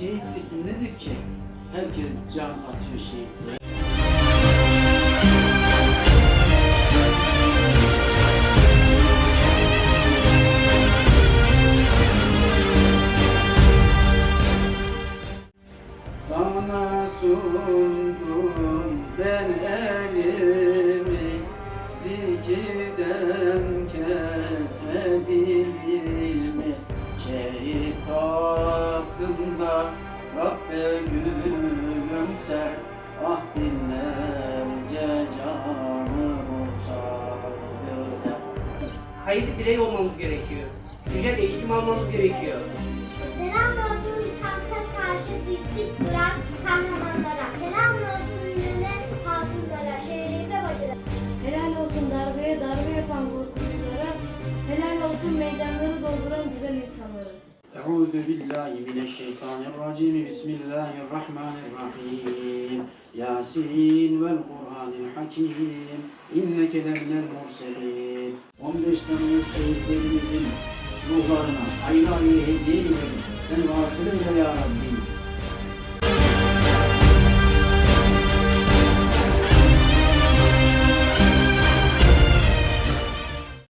şehitlik nedir ki? Herkes can atıyor şehitliğe. Sana sundum ben eli hakkında Rabbe gülümser Ah dinlerce canı Hayırlı birey olmamız gerekiyor. Güzel eğitim almamız gerekiyor. Selam olsun uçakta karşı dikdik duran kahramanlara. Selam olsun ünlüne hatunlara, şehrimize bacılara. Helal olsun darbeye darbe yapan korkuculara. Helal olsun meydanları dolduran güzel insanlara. Euzu billahi mineşşeytanirracim. Bismillahirrahmanirrahim. Yasin vel Kur'anil Hakim. İnneke leminel murselin. 15 Temmuz şehitlerimizin ruhlarına ayrı ayrı hediye edelim. Sen vasılı ya Rabbi.